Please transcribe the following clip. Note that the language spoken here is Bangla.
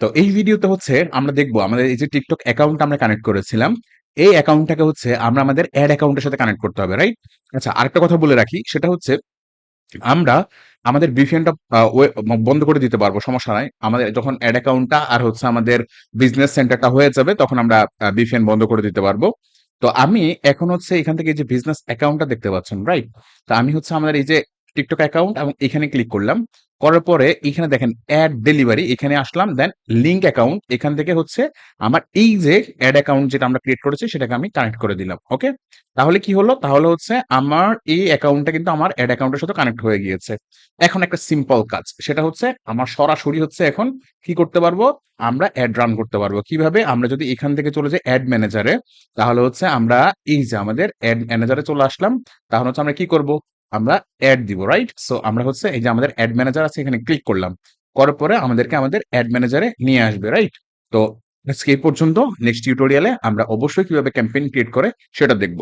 তো এই ভিডিওতে হচ্ছে আমরা দেখব আমাদের এই যে টিকটক অ্যাকাউন্ট আমরা কানেক্ট করেছিলাম, এই অ্যাকাউন্টটাকে হচ্ছে আমরা আমাদের অ্যাড অ্যাকাউন্টের সাথে কানেক্ট করতে হবে রাইট আচ্ছা আরেকটা কথা বলে রাখি, সেটা হচ্ছে আমরা আমাদের ভিপিএনটা বন্ধ করে দিতে পারব, সমস্যা নাই। আমাদের যখন অ্যাড অ্যাকাউন্টটা আর হচ্ছে আমাদের বিজনেস সেন্টারটা হয়ে যাবে, তখন আমরা ভিপিএন বন্ধ করে দিতে পারব। তো আমি এখন হচ্ছে এখান থেকে যে বিজনেস অ্যাকাউন্টটা দেখতে পাচ্ছেন রাইট তো আমি হচ্ছে আমাদের এই যে টিকটক অ্যাকাউন্ট এবং এখানে ক্লিক করলাম। করার পরে এখানে দেখেন অ্যাড ডেলিভারি এখানে আসলাম দেন লিঙ্ক অ্যাকাউন্ট এখান থেকে হচ্ছে আমার এই যে অ্যাড অ্যাকাউন্ট যেটা আমরা ক্রিয়েট করেছি, সেটাকে আমি কানেক্ট করে দিলাম ওকে তাহলে কি হলো? তাহলে হচ্ছে আমার এই অ্যাকাউন্টটা কিন্তু আমার অ্যাড অ্যাকাউন্টের সাথে কানেক্ট হয়ে গিয়েছে। এখন একটা সিম্পল কাজ, সেটা হচ্ছে আমার সরাসরি হচ্ছে এখন কি করতে পারব? আমরা অ্যাড রান করতে পারব। কীভাবে? আমরা যদি এখান থেকে চলে যাই অ্যাড ম্যানেজারে তাহলে হচ্ছে আমরা এই যে আমাদের অ্যাড ম্যানেজারে চলে আসলাম, তাহলে হচ্ছে আমরা কি করব? আমরা অ্যাড দিব রাইট সো আমরা হচ্ছে এই যে আমাদের অ্যাড ম্যানেজার আছে, এখানে ক্লিক করলাম। করার পরে আমাদেরকে আমাদের অ্যাড ম্যানেজারে নিয়ে আসবে রাইট তো আজকে এই পর্যন্ত নেক্সট টিউটোরিয়ালে আমরা অবশ্যই কীভাবে ক্যাম্পেইন ক্রিয়েট করে সেটা দেখব।